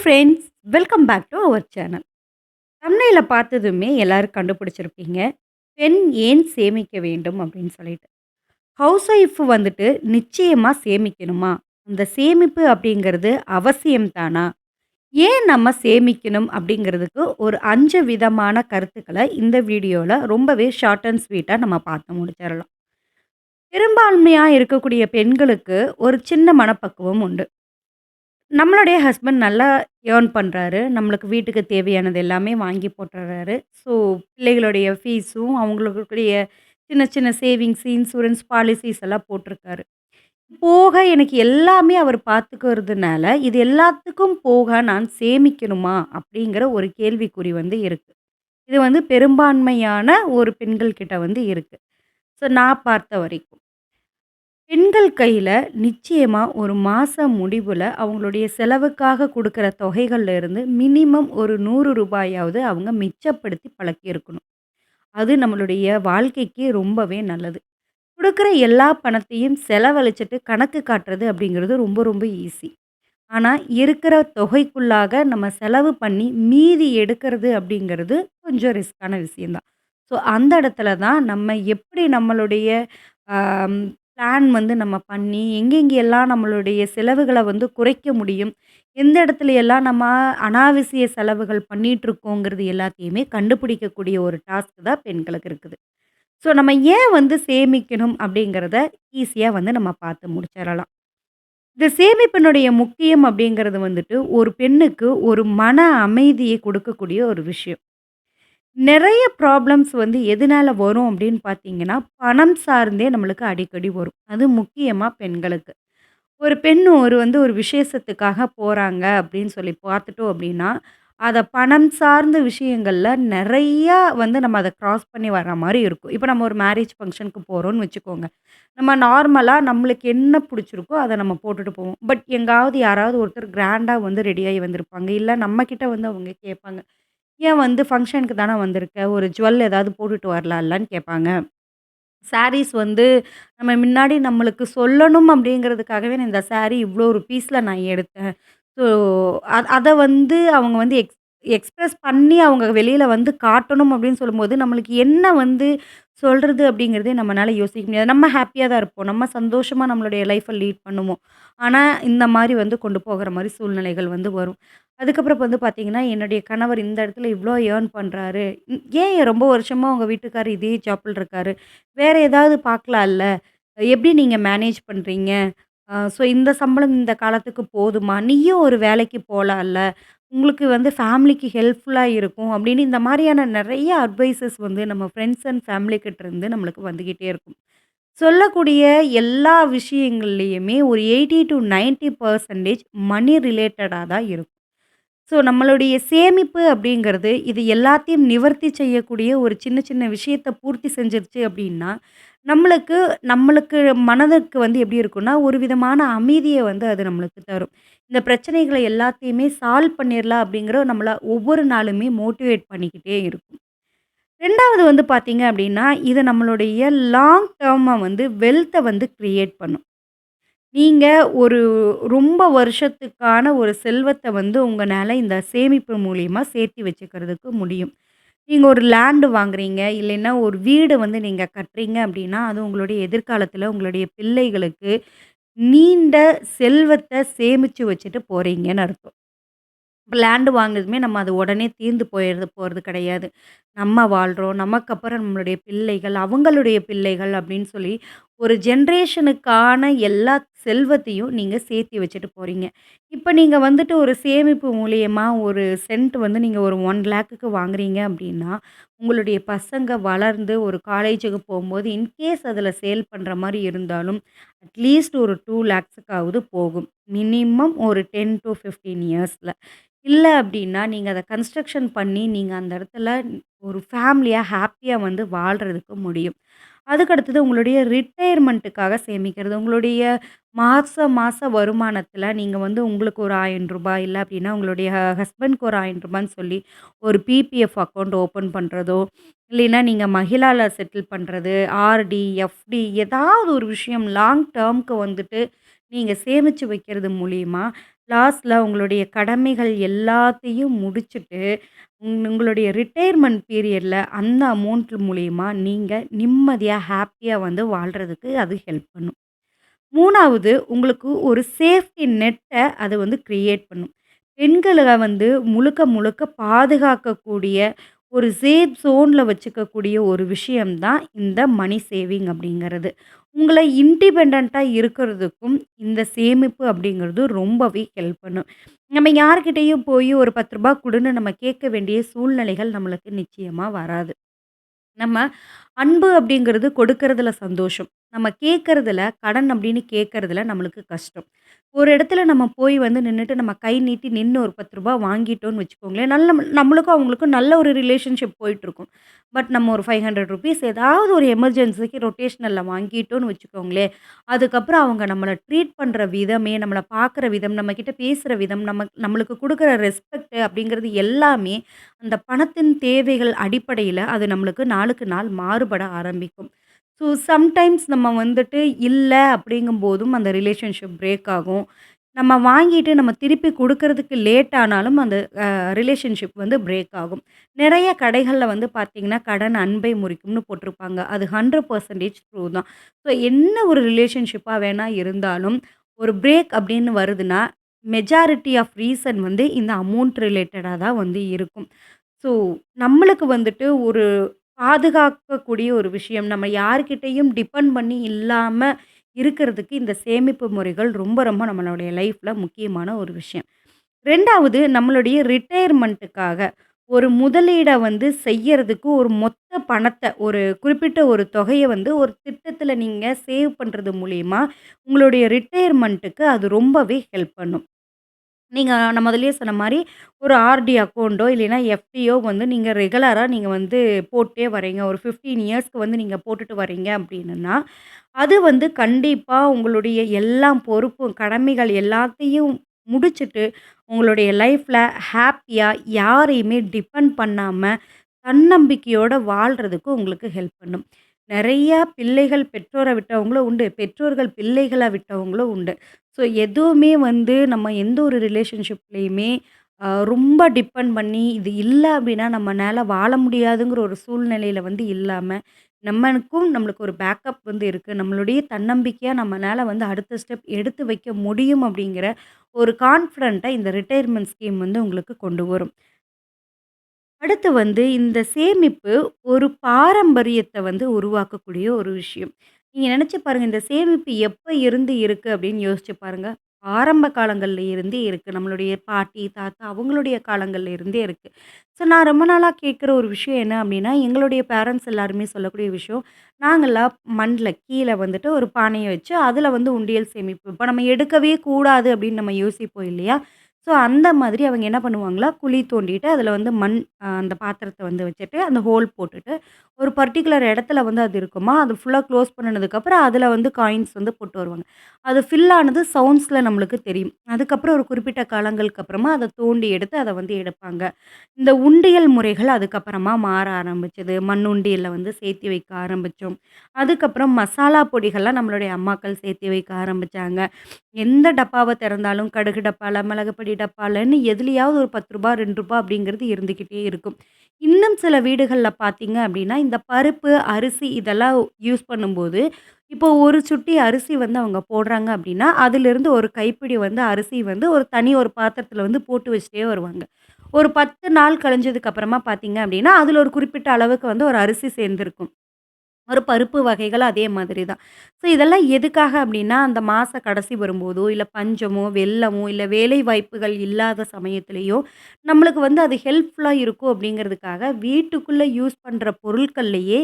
Friends welcome back to our channel தமிழில் பார்த்ததுமே எல்லோரும் கண்டுபிடிச்சிருப்பீங்க. பெண் ஏன் சேமிக்க வேண்டும் அப்படின்னு சொல்லிட்டு. ஹவுஸ் ஒய்ஃப் வந்துட்டு நிச்சயமாக சேமிக்கணுமா? அந்த சேமிப்பு அப்படிங்கிறது அவசியம் தானா ஏன் நம்ம சேமிக்கணும் அப்படிங்கிறதுக்கு ஒரு அஞ்சு விதமான கருத்துக்களை இந்த வீடியோவில் ரொம்பவே ஷார்ட் அண்ட் ஸ்வீட்டாக நம்ம பார்த்து முடிச்சிடலாம். பெரும்பான்மையாக இருக்கக்கூடிய பெண்களுக்கு ஒரு சின்ன மனப்பக்குவம் உண்டு. நம்மளுடைய ஹஸ்பண்ட் நல்லா ஏர்ன் பண்ணுறாரு நம்மளுக்கு வீட்டுக்கு தேவையானது எல்லாமே வாங்கி போட்டுறாரு. ஸோ பிள்ளைகளுடைய ஃபீஸும் அவங்களுக்குடைய சின்ன சின்ன சேவிங்ஸ் இன்சூரன்ஸ் பாலிசிஸ் எல்லாம் போட்டிருக்காரு. போக எனக்கு எல்லாமே அவர் பார்த்துக்கிறதுனால இது எல்லாத்துக்கும் போக நான் சேமிக்கணுமா? அப்படிங்கிற ஒரு கேள்விக்குறி வந்து இருக்குது இது வந்து பெரும்பான்மையான ஒரு பெண்கள் கிட்ட வந்து இருக்குது ஸோ நான் பார்த்த வரைக்கும். பெண்கள் கையில் நிச்சயமாக ஒரு மாத முடிவில் அவங்களுடைய செலவுக்காக கொடுக்குற தொகைகள்ல இருந்து மினிமம் ஒரு நூறு ரூபாயாவது அவங்க மிச்சப்படுத்தி பழக்கியிருக்கணும். அது நம்மளுடைய வாழ்க்கைக்கு ரொம்பவே நல்லது. கொடுக்குற எல்லா பணத்தையும் செலவழிச்சிட்டு கணக்கு காட்டுறது அப்படிங்கிறது ரொம்ப ரொம்ப ஈஸி. ஆனால் இருக்கிற தொகைக்குள்ளாக நம்ம செலவு பண்ணி மீதி எடுக்கிறது அப்படிங்கிறது கொஞ்சம் ரிஸ்க்கான விஷயந்தான் ஸோ அந்த இடத்துல தான் நம்ம எப்படி நம்மளுடைய பிளான் வந்து நம்ம பண்ணி எங்கெங்கெல்லாம் நம்மளுடைய செலவுகளை வந்து குறைக்க முடியும் எந்த இடத்துல எல்லாம் நம்ம அனாவசிய செலவுகள் பண்ணிகிட்ருக்கோங்கிறது எல்லாத்தையுமே கண்டுபிடிக்கக்கூடிய ஒரு டாஸ்க் தான் பெண்களுக்கு இருக்குது. ஸோ நம்ம ஏன் வந்து சேமிக்கணும் அப்படிங்கிறத ஈஸியாக வந்து நம்ம பார்த்து முடிச்சிடலாம். இந்த சேமிப்பினுடைய முக்கியம் அப்படிங்கிறது வந்துட்டு ஒரு பெண்ணுக்கு ஒரு மன அமைதியை கொடுக்கக்கூடிய ஒரு விஷயம். நிறைய ப்ராப்ளம்ஸ் வந்து எதனால வரும் அப்படின்னு பார்த்தீங்கன்னா, பணம் சார்ந்தே நம்மளுக்கு அடிக்கடி வரும். அது முக்கியமாக பெண்களுக்கு. ஒரு பெண் ஒரு வந்து ஒரு விசேஷத்துக்காக போகிறாங்க அப்படின்னு சொல்லி பார்த்துட்டோம் அப்படின்னா, அதை பணம் சார்ந்த விஷயங்களில் நிறையா வந்து நம்ம அதை க்ராஸ் பண்ணி வர மாதிரி இருக்கும். இப்போ நம்ம ஒரு மேரேஜ் ஃபங்க்ஷனுக்கு போகிறோன்னு வச்சுக்கோங்க. நம்ம நார்மலாக நம்மளுக்கு என்ன பிடிச்சிருக்கோ அதை நம்ம போட்டுட்டு போவோம். பட் எங்காவது யாராவது ஒருத்தர் கிராண்டாக வந்து ரெடியாகி வந்திருப்பாங்க. இல்லை நம்மக்கிட்ட வந்து அவங்க கேட்பாங்க. ஏன் வந்து ஃபங்க்ஷனுக்கு தானே வந்திருக்க. ஒரு ஜுவல் ஏதாவது போட்டுட்டு வரலாம்லன்னு கேட்பாங்க. சாரீஸ் வந்து நம்ம முன்னாடி நம்மளுக்கு சொல்லணும் அப்படிங்கிறதுக்காகவே நான் இந்த சாரி இவ்வளோ ஒரு பீஸில் நான் எடுத்தேன். ஸோ அ அத வந்து அவங்க வந்து எக்ஸ் எக்ஸ்பிரஸ் பண்ணி அவங்க வெளியில வந்து காட்டணும் அப்படின்னு சொல்லும்போது, நம்மளுக்கு என்ன வந்து சொல்றது அப்படிங்கிறதே நம்மனால யோசிக்க முடியாது. நம்ம ஹேப்பியா தான் இருப்போம். நம்ம சந்தோஷமா நம்மளுடைய லைஃப்ப லீட் பண்ணுவோம். ஆனா, இந்த மாரி வந்து கொண்டு போகிற மாரி சூழ்நிலைகள் வந்து வரும். அதுக்கப்புறம் வந்து பார்த்தீங்கன்னா, என்னுடைய கணவர் இந்த இடத்துல இவ்வளோ ஏர்ன் பண்றாரு. ம் ஏன் ரொம்ப வருஷமா உங்க வீட்டுக்காரர் இதே ஜாப்ல இருக்காரு. வேற ஏதாவது பார்க்கலாம்ல. எப்படி நீங்க மேனேஜ் பண்றீங்க? ஸோ இந்த சம்பளம் இந்த காலத்துக்கு போதுமா? நீயும் ஒரு வேலைக்கு போலாம்ல. உங்களுக்கு வந்து ஃபேமிலிக்கு ஹெல்ப்ஃபுல்லா இருக்கும். அப்படின்னு இந்த மாரியான நெறைய அட்வைஸஸ் வந்து நம்ம ஃப்ரெண்ட்ஸ் அண்ட் ஃபேமிலி இருந்து நம்மளுக்கு வந்துகிட்டே இருக்கும். சொல்லக்கூடிய எல்லா விஷயங்கள்லயுமே ஒரு 80-90% மணி ரிலேட்டடா தான் இருக்கும். ஸோ நம்மளுடைய சேமிப்பு அப்படிங்கிறது இது எல்லாத்தையும் நிவர்த்தி செய்யக்கூடிய ஒரு சின்ன சின்ன விஷயத்த பூர்த்தி செஞ்சிருச்சு அப்படின்னா, நம்மளுக்கு நம்மளுக்கு மனதுக்கு வந்து எப்படி இருக்கும்னா, ஒரு விதமான அமைதிய வந்து அது நம்மளுக்கு தரும். இந்த பிரச்சனைகளை எல்லாத்தையுமே சால்வ் பண்ணிடலாம் அப்படிங்கிற நம்மள ஒவ்வொரு நாளுமே மோட்டிவேட் பண்ணிக்கிட்டே இருக்கும். 2வது வந்து பார்த்தீங்க அப்படின்னா, இது நம்மளுடைய லாங் டெர்மா வந்து வெல்த்த வந்து கிரியேட் பண்ணும். நீங்க ஒரு ரொம்ப வருஷத்துக்கான ஒரு செல்வத்த வந்து உங்கனால இந்த சேமிப்பு மூலியமா சேர்த்தி வச்சுக்கிறதுக்கு முடியும். நீங்க ஒரு லேண்ட் வாங்குறீங்க, இல்லைன்னா ஒரு வீடு வந்து நீங்க கட்டுறீங்க அப்படின்னா, அது உங்களுடைய எதிர்காலத்தில உங்களுடைய பிள்ளைகளுக்கு நீண்ட செல்வத்த சேமிச்சு வச்சுட்டு போறீங்கன்னு அர்த்தம். இப்ப லேண்ட் வாங்குனதுமே நம்ம அது உடனே தீர்ந்து போயிறது போறது கிடையாது. நம்ம வாழ்றோம். நமக்கு அப்புறம் நம்மளுடைய பிள்ளைகள், அவங்களுடைய பிள்ளைகள் அப்படின்னு சொல்லி ஒரு ஜென்ரேஷனுக்கான எல்லா செல்வத்தையும் நீங்கள் சேர்த்து வச்சுட்டு போகிறீங்க இப்போ நீங்கள் வந்துட்டு ஒரு சேமிப்பு மூலியமா ஒரு சென்ட் வந்து நீங்கள் ஒரு 1,00,000க்கு வாங்குறீங்க அப்படின்னா, உங்களுடைய பசங்க வளர்ந்து ஒரு காலேஜுக்கு போகும்போது இன்கேஸ் அதில் சேல் பண்ணுற மாதிரி இருந்தாலும், அட்லீஸ்ட் ஒரு 2,00,000க்காவது போகும். மினிமம் ஒரு டென் டு ஃபிஃப்டீன் இயர்ஸில் இல்லை அப்படின்னா, நீங்கள் அதை கன்ஸ்ட்ரக்ஷன் பண்ணி நீங்கள் அந்த இடத்துல ஒரு ஃபேமிலியாக ஹாப்பியாக வந்து வாழ்கிறதுக்கு முடியும். அதுக்கு அடுத்தது உங்களுடைய ரிட்டையர்மெண்ட்டுக்காக சேமிக்கிறது. உங்களுடைய மாத மாத வருமானத்தில் நீங்கள் வந்து உங்களுக்கு ஒரு ஆயிரம் ரூபாய் இல்லை அப்படின்னா உங்களுடைய ஹஸ்பண்ட்க்கு ஒரு ஆயிரம் ரூபான்னு சொல்லி ஒரு பிபிஎஃப் அக்கௌண்ட் ஓப்பன் பண்ணுறதோ இல்லைன்னா நீங்கள் மகிழால செட்டில் பண்ணுறது ஆர்டி, எஃப்டி ஏதாவது ஒரு விஷயம் லாங் டேர்ம்க்கு வந்துட்டு நீங்கள் சேமித்து வைக்கிறது மூலியமாக லாஸ்ட்ல உங்களுடைய கடமைகள் எல்லாத்தையும் முடிச்சுட்டு, உங் உங்களுடைய ரிட்டயர்மென்ட் பீரியட்ல அந்த அமௌண்ட் மூலியமா நீங்க நிம்மதியா, ஹேப்பியா வந்து வாழ்றதுக்கு அது ஹெல்ப் பண்ணும். 3வது உங்களுக்கு ஒரு சேஃப்டி நெட்ட அது வந்து கிரியேட் பண்ணும். பெண்கள வந்து முழுக்க முழுக்க பாதுகாக்கக்கூடிய ஒரு சேஃப் ஜோனில் வச்சுக்கக்கூடிய ஒரு விஷயம்தான் இந்த மணி சேவிங் அப்படிங்கிறது. உங்களை இண்டிபெண்டன்ட்டா இருக்கிறதுக்கும் இந்த சேமிப்பு அப்படிங்கிறது ரொம்பவே ஹெல்ப் பண்ணும். நம்ம யார்கிட்டேயும் போய் ஒரு பத்து ரூபா கொடுன்னு நம்ம கேட்க வேண்டிய சூழ்நிலைகள் நம்மளுக்கு நிச்சயமாக வராது. நம்ம அன்பு அப்படிங்கிறது கொடுக்கறதுல சந்தோஷம். நம்ம கேட்கறதுல, கடன் அப்படின்னு கேட்கறதுல நம்மளுக்கு கஷ்டம். ஒரு இடத்துல நம்ம போய் வந்து நின்னுட்டு நம்ம கை நீட்டி நின்னு ஒரு ரூ. 10 வாங்கிட்டோம்னு வச்சுக்கோங்களேன், நல்ல நம்மளுக்கும் அவங்களுக்கும் நல்ல ஒரு ரிலேஷன்ஷிப் போயிட்டுருக்கும். பட் நம்ம ஒரு ₹500 ஏதாவது ஒரு எமர்ஜென்சிக்கு ரொட்டேஷனல்ல வாங்கிட்டோம்னு வச்சுக்கோங்களேன், அதுக்கப்புறம் அவங்க நம்மள ட்ரீட் பண்ற விதமே, நம்மள பார்க்குற விதம், நம்மகிட்ட பேசுற விதம், நம்ம நம்மளுக்கு குடுக்குற ரெஸ்பெக்ட் அப்படிங்கிறது எல்லாமே அந்த பணத்தின் தேவைகள் அடிப்படையில அது நம்மளுக்கு நாளுக்கு நாள் மாறுபட ஆரம்பிக்கும். ஸோ சம்டைம்ஸ் நம்ம வந்துட்டு இல்லை அப்படிங்கும்போதும் அந்த ரிலேஷன்ஷிப் பிரேக் ஆகும். நம்ம வாங்கிட்டு நம்ம திருப்பி குடுக்கறதுக்கு லேட் ஆனாலும் அந்த அ ரிலேஷன்ஷிப் வந்து பிரேக் ஆகும். நெறைய கடைகள்ல வந்து பார்த்தீங்கன்னா, கடன் அன்பை முறிக்கும்னு போட்டிருப்பாங்க. அது 100% ட்ரூ தான். ஸோ என்ன ஒரு ரிலேஷன்ஷிப்பா வேணா இருந்தாலும், ஒரு பிரேக் அப்படின்னு வருதுன்னா, மெஜாரிட்டி ஆஃப் ரீசன் வந்து இந்த அமௌண்ட் ரிலேட்டடா தான் வந்து இருக்கும். ஸோ நம்மளுக்கு வந்துட்டு ஒரு பாதுகாக்கக்கூடிய ஒரு விஷயம். நம்ம யார்கிட்டயும் டிபெண்ட் பண்ணி இல்லாம இருக்கிறதுக்கு இந்த சேமிப்பு முறைகள் ரொம்ப ரொம்ப நம்மளுடைய லைஃப்ல முக்கியமான ஒரு விஷயம். 2வது நம்மளுடைய ரிட்டயர்மென்ட்டுக்காக ஒரு முதலீட வந்து செய்யறதுக்கு ஒரு மொத்த பணத்த ஒரு குறிப்பிட்ட ஒரு தொகைய வந்து ஒரு திட்டத்தில் நீங்க சேவ் பண்றது மூலியமா, உங்களுடைய ரிட்டயர்மென்ட்டுக்கு அது ரொம்பவே ஹெல்ப் பண்ணும். நீங்கள் நான் முதல்லயே சொன்ன மாதிரி ஒரு ஆர்டி அக்கௌண்ட்டோ இல்லைன்னா எஃப்டியோ வந்து நீங்கள் ரெகுலராக நீங்கள் வந்து போட்டே வரீங்க. ஒரு 15 இயர்ஸ்க்கு வந்து நீங்க போட்டுட்டு வரீங்க அப்படின்னா, அது வந்து கண்டிப்பா உங்களுடைய எல்லா பொறுப்பும், கடமைகள் எல்லாத்தையும் முடிச்சுட்டு, உங்களுடைய லைஃப்ல ஹேப்பியா யாரையுமே டிபெண்ட் பண்ணாம, தன்னம்பிக்கையோட வாழ்றதுக்கு உங்களுக்கு ஹெல்ப் பண்ணும். நிறையா பிள்ளைகள் பெற்றோரை விட்டவங்களும் உண்டு. பெற்றோர்கள் பிள்ளைகளாக விட்டவங்களும் உண்டு. ஸோ எதுவுமே வந்து நம்ம எந்த ஒரு ரிலேஷன்ஷிப்லேயுமே ரொம்ப டிபெண்ட் பண்ணி, இது இல்லை அப்படின்னா நம்மனால வாழ முடியாதுங்கிற ஒரு சூழ்நிலையில் வந்து இல்லாமல் நம்மளுக்கும் நம்மளுக்கு ஒரு பேக்கப் வந்து இருக்குது நம்மளுடைய தன்னம்பிக்கையாக நம்மளால் வந்து அடுத்த ஸ்டெப் எடுத்து வைக்க முடியும் அப்படிங்கிற ஒரு கான்ஃபிடண்ட்டை இந்த ரிட்டையர்மெண்ட் ஸ்கீம் வந்து உங்களுக்கு கொண்டு வரும். அடுத்து வந்து இந்த சேமிப்பு ஒரு பாரம்பரியத்தை வந்து உருவாக்கக்கூடிய ஒரு விஷயம். நீங்க நெனச்சு பாருங்க, இந்த சேமிப்பு எப்ப இருந்து இருக்கு அப்படின்னு யோசிச்சு பாருங்க. ஆரம்ப காலங்கள்ல இருந்தே இருக்கு. நம்மளுடைய பாட்டி, தாத்தா அவங்களுடைய காலங்கள்ல இருந்தே இருக்கு. ஸோ நான் ரொம்ப நாளா கேட்குற ஒரு விஷயம் என்ன அப்படின்னா, எங்களுடைய பேரண்ட்ஸ் எல்லாருமே சொல்லக்கூடிய விஷயம், நாங்கலாம் மண்ல கீழ வந்துட்டு ஒரு பானைய வச்சு, அதில வந்து உண்டியல் சேமிப்பு. இப்ப நம்ம எடுக்கவே கூடாது அப்படின்னு நம்ம யோசிப்போம் இல்லையா? ஸோ அந்த மாதிரி அவங்க என்ன பண்ணுவாங்களா, குழி தோண்டிட்டு அதில் வந்து மண் அந்த பாத்திரத்தை வந்து வச்சுட்டு, அந்த ஹோல் போட்டுட்டு, ஒரு பர்ட்டிகுலர் இடத்துல வந்து அது இருக்குமா, அது ஃபுல்லாக க்ளோஸ் பண்ணினதுக்கப்புறம் அதில் வந்து காயின்ஸ் வந்து போட்டு வருவாங்க. அது ஃபில் ஆனது நம்மளுக்கு தெரியும். அதுக்கப்புறம் ஒரு குறிப்பிட்ட காலங்களுக்கு அப்புறமா அதை தோண்டி எடுத்து அதை வந்து எடுப்பாங்க. இந்த உண்டியல் முறைகள் அதுக்கப்புறமா மாற ஆரம்பிச்சது. மண் உண்டியல்ல வந்து சேர்த்து வைக்க ஆரம்பித்தோம் அதுக்கப்புறம் மசாலா பொடிகள்லாம் நம்மளுடைய அம்மாக்கள் சேர்த்து வைக்க ஆரம்பித்தாங்க எந்த டப்பாவை திறந்தாலும் கடுகு டப்பாவில் மிளகுப்பொடி டப்பாலன்னு எதுலையாவது ஒரு பத்து ரூபா ரெண்டு ரூபா அப்படிங்கிறது இருந்துக்கிட்டே இருக்கும். இன்னும் சில வீடுகளில் பார்த்தீங்க அப்படின்னா, இந்த பருப்பு, அரிசி இதெல்லாம் யூஸ் பண்ணும்போது, இப்போ ஒரு சுட்டி அரிசி வந்து அவங்க போடுறாங்க அப்படின்னா, அதிலிருந்து ஒரு கைப்பிடி வந்து அரிசி வந்து ஒரு தனி ஒரு பாத்திரத்தில் வந்து போட்டு வச்சுட்டே வருவாங்க. ஒரு 10 நாள் கழிஞ்சதுக்கு அப்புறமா பார்த்தீங்க அப்படின்னா, அதில் ஒரு குறிப்பிட்ட அளவுக்கு வந்து ஒரு அரிசி சேர்ந்துருக்கும் ஒரு பருப்பு வகைகள் அதே மாதிரி தான். ஸோ இதெல்லாம் எதுக்காக அப்படின்னா, அந்த மாத கடைசி வரும்போதோ, இல்லை பஞ்சமோ, வெள்ளமோ, இல்லை வேலை வாய்ப்புகள் இல்லாத சமயத்துலேயோ நம்மளுக்கு வந்து அது ஹெல்ப்ஃபுல்லாக இருக்கும் அப்படிங்கிறதுக்காக, வீட்டுக்குள்ளே யூஸ் பண்ணுற பொருட்கள்லையே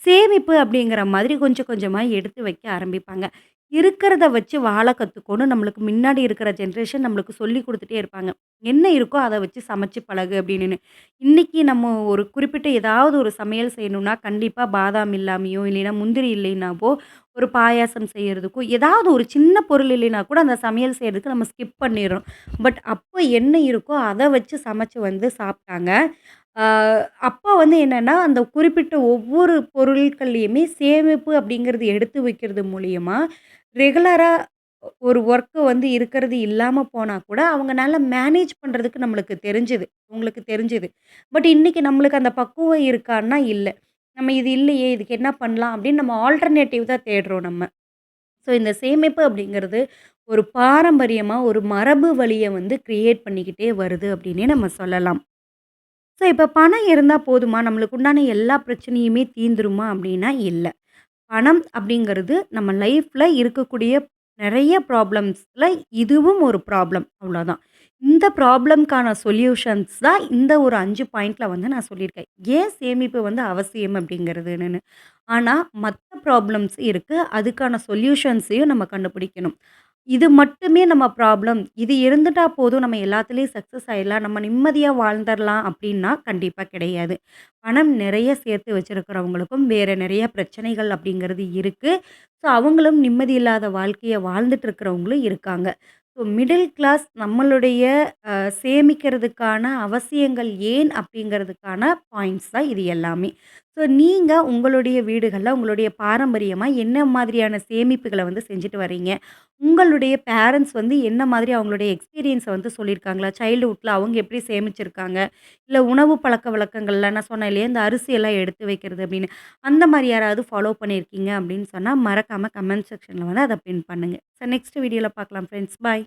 சேமிப்பு அப்படிங்கிற மாதிரி கொஞ்சம் கொஞ்சமாக எடுத்து வைக்க ஆரம்பிப்பாங்க. இருக்கிறத வச்சு வாழ கற்றுக்கணும் நம்மளுக்கு முன்னாடி இருக்கிற ஜென்ரேஷன் நம்மளுக்கு சொல்லி கொடுத்துட்டே இருப்பாங்க. என்ன இருக்கோ அதை வச்சு சமைச்சு பழகு அப்படின்னு இன்றைக்கி நம்ம ஒரு குறிப்பிட்ட ஏதாவது ஒரு சமையல் செய்யணும்னா, கண்டிப்பாக பாதாம் இல்லாமையோ இல்லைன்னா முந்திரி இல்லைனாவோ, ஒரு பாயாசம் செய்கிறதுக்கோ ஏதாவது ஒரு சின்ன பொருள் இல்லைனா கூட அந்த சமையல் செய்கிறதுக்கு நம்ம ஸ்கிப் பண்ணிடுறோம். பட் அப்போ என்ன இருக்கோ அதை வச்சு சமைச்சு வந்து சாப்பிட்டாங்க. அப்போ வந்து என்னென்னா அந்த குறிப்பிட்ட ஒவ்வொரு பொருட்கள்லேயுமே சேமிப்பு அப்படிங்கிறது எடுத்து வைக்கிறது மூலியமாக ரெகுலராக ஒரு ஒர்க்கு வந்து இருக்கிறது இல்லாம போனா கூட, அவங்கனால மேனேஜ் பண்றதுக்கு நம்மளுக்கு தெரிஞ்சது. உங்களுக்கு தெரிஞ்சது. பட் இன்னைக்கு நம்மளுக்கு அந்த பக்குவம் இருக்கான்னா, இல்ல. நம்ம இது இல்லையே, இதுக்கு என்ன பண்ணலாம்? அப்படின்னு நம்ம ஆல்டர்னேட்டிவ் தான் தேடுறோம் நம்ம. ஸோ இந்த சேமிப்பு அப்படிங்கிறது ஒரு பாரம்பரியமா, ஒரு மரபு வழிய வந்து கிரியேட் பண்ணிக்கிட்டே வருது அப்படின்னே நம்ம சொல்லலாம். ஸோ இப்ப பணம் இருந்தா போதுமா? நம்மளுக்கு உண்டான எல்லா பிரச்சனையுமே தீந்துருமா? அப்படின்னா இல்ல. பணம் அப்படிங்கிறது நம்ம லைஃப்பில் இருக்கக்கூடிய நிறைய ப்ராப்ளம்ஸில் இதுவும் ஒரு ப்ராப்ளம் அவ்வளோதான். இந்த ப்ராப்ளம்க்கான சொல்யூஷன்ஸ் தான் இந்த ஒரு அஞ்சு பாயிண்ட்டில் வந்து நான் சொல்லியிருக்கேன். ஏன் சேமிப்பு வந்து அவசியம் அப்படிங்கிறதுன்னு. ஆனால் மற்ற ப்ராப்ளம்ஸ் இருக்குது அதுக்கான சொல்யூஷன்ஸையும் நம்ம கண்டுபிடிக்கணும். இது மட்டுமே நம்ம ப்ராப்ளம். இது இருந்துட்டா போதும் நம்ம எல்லாத்துலயும் சக்சஸ் ஆயிடலாம். நம்ம நிம்மதியா வாழ்ந்துரலாம் அப்படின்னா கண்டிப்பா கிடையாது. பணம் நிறைய சேர்த்து வச்சிருக்கிறவங்களுக்கும் வேற நிறைய பிரச்சனைகள் அப்படிங்கிறது இருக்கு. ஸோ அவங்களும் நிம்மதி இல்லாத வாழ்க்கைய வாழ்ந்துட்டு இருக்கிறவங்களும் இருக்காங்க. ஸோ மிடில் கிளாஸ் நம்மளுடைய அ சேமிக்கிறதுக்கான அவசியங்கள் ஏன் அப்படிங்கிறதுக்கான பாயிண்ட்ஸ் தான் இது எல்லாமே. ஸோ நீங்கள் உங்களுடைய வீடுகளில் உங்களுடைய பாரம்பரியமாக என்ன மாதிரியான சேமிப்புகளை வந்து செஞ்சுட்டு வரீங்க? உங்களுடைய பேரண்ட்ஸ் வந்து என்ன மாதிரி அவங்களுடைய எக்ஸ்பீரியன்ஸை வந்து சொல்லியிருக்காங்களா? சைல்டுஹுட்டில் அவங்க எப்படி சேமிச்சிருக்காங்க? இல்லை உணவு பழக்கவழக்கங்கள்ல நான் சொன்னேன் இல்லையா? இந்த அரிசியெல்லாம் எடுத்து வைக்கிறது அப்படின்னு. அந்த மாதிரி யாராவது ஃபாலோ பண்ணியிருக்கீங்க அப்படின்னு சொன்னால் மறக்காமல் கமெண்ட் செக்ஷனில் வந்து அதை பின் பண்ணுங்க. ஸோ நெக்ஸ்ட் வீடியோவில் பார்க்கலாம் ஃப்ரெண்ட்ஸ். பாய்.